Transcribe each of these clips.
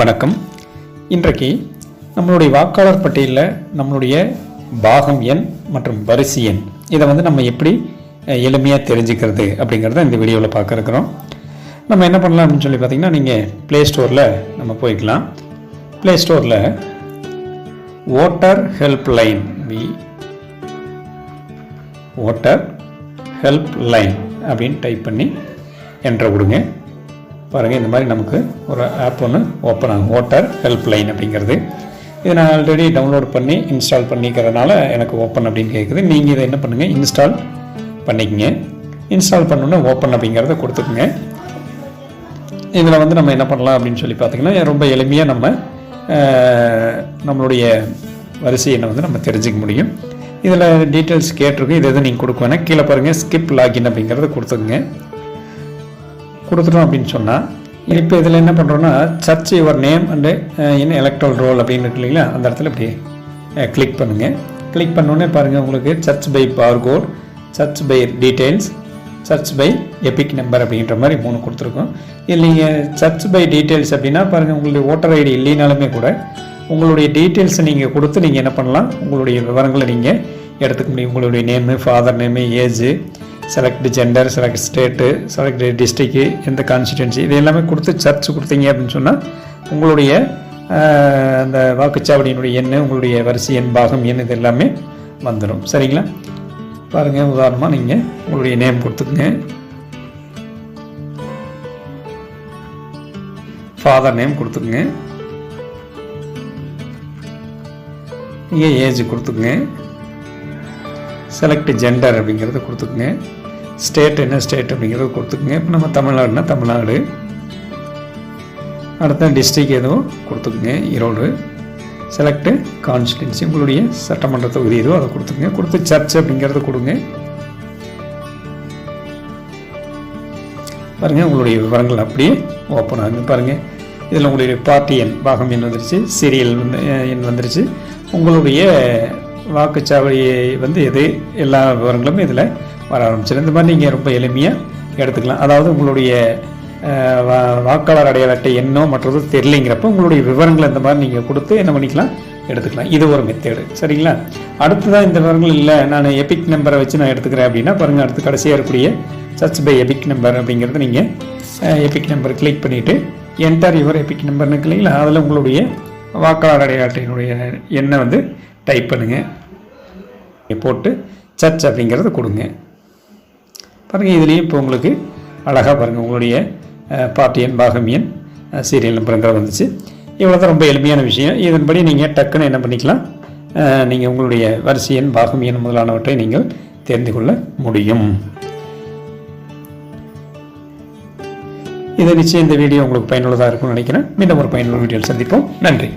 வணக்கம். இன்றைக்கு நம்மளுடைய வாக்காளர் பட்டியலில் நம்மளுடைய பாகம் எண் மற்றும் வரிசை எண். இதை வந்து நம்ம எப்படி எளிமையாக தெரிஞ்சுக்கிறது அப்படிங்கிறத இந்த வீடியோவில் பார்க்க இருக்கிறோம். நம்ம என்ன பண்ணலாம் அப்படின்னு சொல்லி பார்த்தீங்கன்னா நீங்கள் ப்ளே ஸ்டோரில் நம்ம போய்க்கலாம். ப்ளே ஸ்டோரில் voter helpline V voter helpline அப்படின்னு டைப் பண்ணி என்ட்ரு கொடுங்க. பாருங்கள் இந்த மாதிரி நமக்கு ஒரு ஆப் ஒன்று ஓப்பன் ஆகும். ஓட்டர் ஹெல்ப் லைன் அப்படிங்கிறது. இதை நான் ஆல்ரெடி டவுன்லோட் பண்ணி இன்ஸ்டால் பண்ணிக்கிறதுனால எனக்கு ஓப்பன் அப்படின்னு கேட்குது நீங்கள் இதை என்ன பண்ணுங்கள் இன்ஸ்டால் பண்ணிக்கங்க. இன்ஸ்டால் பண்ணோன்னே ஓப்பன் அப்படிங்கிறத கொடுத்துக்குங்க. இதில் வந்து நம்ம என்ன பண்ணலாம் அப்படின்னு சொல்லி பார்த்தீங்கன்னா ரொம்ப எளிமையாக நம்ம நம்மளுடைய வரிசை என்ன வந்து நம்ம தெரிஞ்சுக்க முடியும். இதில் டீட்டெயில்ஸ் கேட்டிருக்கும் இது எதுவும் நீங்கள் கொடுக்க வேணால் கீழே பாருங்கள் ஸ்கிப் லாகின் அப்படிங்கிறத கொடுத்துக்குங்க. கொடுத்துட்டோம் அப்படின்னு சொன்னால் இப்போ இதில் என்ன பண்ணுறோன்னா search your name and in electoral roll அப்படின்னு இருக்கு இல்லைங்களா? அந்த இடத்துல இப்படி uh, கிளிக் பண்ணுங்கள் கிளிக் பண்ணோன்னே பாருங்கள் உங்களுக்கு search by barcode search by details search by EPIC number அப்படின்ற மாதிரி மூணு கொடுத்துருக்கோம். இல்லை நீங்கள் சர்ச் பை டீட்டெயில்ஸ் அப்படின்னா பாருங்கள் உங்களுடைய ஓட்டர் ஐடி இல்லைனாலுமே கூட உங்களுடைய டீட்டெயில்ஸை நீங்கள் கொடுத்து நீங்கள் என்ன பண்ணலாம் உங்களுடைய விவரங்களை நீங்கள் எடுத்துக்க முடியும். உங்களுடைய name father name age select gender select state select district எந்த கான்ஸ்டிடுவன்சி இது எல்லாமே கொடுத்து சர்ச் கொடுத்தீங்க அப்படின்னு சொன்னால் உங்களுடைய அந்த வாக்குச்சாவடியினுடைய எண் உங்களுடைய வரிசை எண் பாகம் எண் இது எல்லாமே வந்துடும் சரிங்களா? பாருங்கள் உதாரணமாக நீங்கள் உங்களுடைய நேம் கொடுத்துக்குங்க. ஃபாதர் நேம் கொடுத்துக்குங்க. நீங்கள் ஏஜ் கொடுத்துக்குங்க. செலக்ட் ஜெண்டர் அப்படிங்கிறத கொடுத்துக்குங்க. ஸ்டேட் என்ன ஸ்டேட் அப்படிங்கிறத கொடுத்துக்குங்க. இப்போ நம்ம தமிழ்நாடுனா தமிழ்நாடு. அடுத்த டிஸ்ட்ரிக் எதுவும் கொடுத்துக்குங்க. ஈரோடு. செலக்டு கான்ஸ்டிடன்சி உங்களுடைய சட்டமன்ற தொகுதி எதுவோ அதை கொடுத்துக்குங்க. கொடுத்து சர்ச் அப்படிங்கிறத கொடுங்க. பாருங்கள் உங்களுடைய விவரங்கள் அப்படியே ஓப்பன் ஆகுங்க பாருங்கள் இதில் உங்களுடைய பார்ட்டி எண் பாகம் எண் வந்துருச்சு சீரியல் வந்து எண் வந்துருச்சு. உங்களுடைய வாக்குச்சாவடி வந்து எது எல்லா விவரங்களும் இதில் வர ஆரம்பிச்சிடும் இந்த மாதிரி நீங்கள் ரொம்ப எளிமையாக எடுத்துக்கலாம். அதாவது உங்களுடைய வா- வாக்காளர் அடையாள அட்டை எண்ணோ மற்றது தெரியலைங்கிறப்ப உங்களுடைய விவரங்களை இந்த மாதிரி நீங்கள் கொடுத்து என்ன பண்ணிக்கலாம்? எடுத்துக்கலாம். இது ஒரு மெத்தேடு சரிங்களா? அடுத்ததான் இந்த விவரங்கள் இல்லை. நான் எபிக் நம்பரை வச்சு நான் எடுத்துக்கிறேன் அப்படின்னா பாருங்கள் அடுத்து கடைசியாக இருக்கக்கூடிய சர்ச் பை எபிக் நம்பர் அப்படிங்கிறத நீங்கள் எபிக் நம்பர் கிளிக் பண்ணிவிட்டு என்டர் யுவர் எபிக் நம்பர்னு இருக்கு இல்லைங்களா? அதில் உங்களுடைய வாக்காளர் அடையாள அட்டையினுடைய எண்ணை வந்து டைப் பண்ணுங்கள் போட்டு சர்ச் அப்படிங்கிறத கொடுங்க. பாருங்கள் இதுலேயும் இப்போ உங்களுக்கு அழகாக பாருங்கள் உங்களுடைய பார்ட்டி எண் பாகம் எண் சீரியல் நம்பருங்கிற வந்துச்சு. இவ்வளோ தான் ரொம்ப எளிமையான விஷயம். இதன்படி நீங்கள் டக்குன்னு என்ன பண்ணிக்கலாம்? நீங்கள் உங்களுடைய வரிசை எண் பாகம் எண் முதலானவற்றை நீங்கள் தெரிந்து கொள்ள முடியும். இதை நிச்சயம் இந்த வீடியோ உங்களுக்கு பயனுள்ளதாக இருக்கும்னு நினைக்கிறேன். மீண்டும் ஒரு பயனுள்ள வீடியோவில் சந்திப்போம். நன்றி.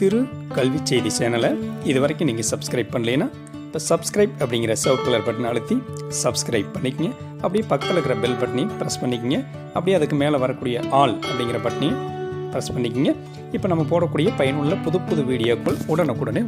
திரு கல்வி செய்தி சேனலை இது வரைக்கும் நீங்கள் சப்ஸ்கிரைப் பண்ணலைன்னா இப்போ சப்ஸ்கிரைப் அப்படிங்கிற சிவப்பு கலர் பட்டன் அழுத்தி சப்ஸ்கிரைப் பண்ணிக்கங்க. அப்படியே பக்கத்தில் இருக்கிற பெல் பட்டனையும் ப்ரெஸ் பண்ணிக்கங்க. அப்படியே அதுக்கு மேலே வரக்கூடிய ஆல் அப்படிங்கிற பட்டனையும் ப்ரெஸ் பண்ணிக்கங்க. இப்போ நம்ம போடக்கூடிய பயனுள்ள புது புது வீடியோக்கள் உடனுக்குடனே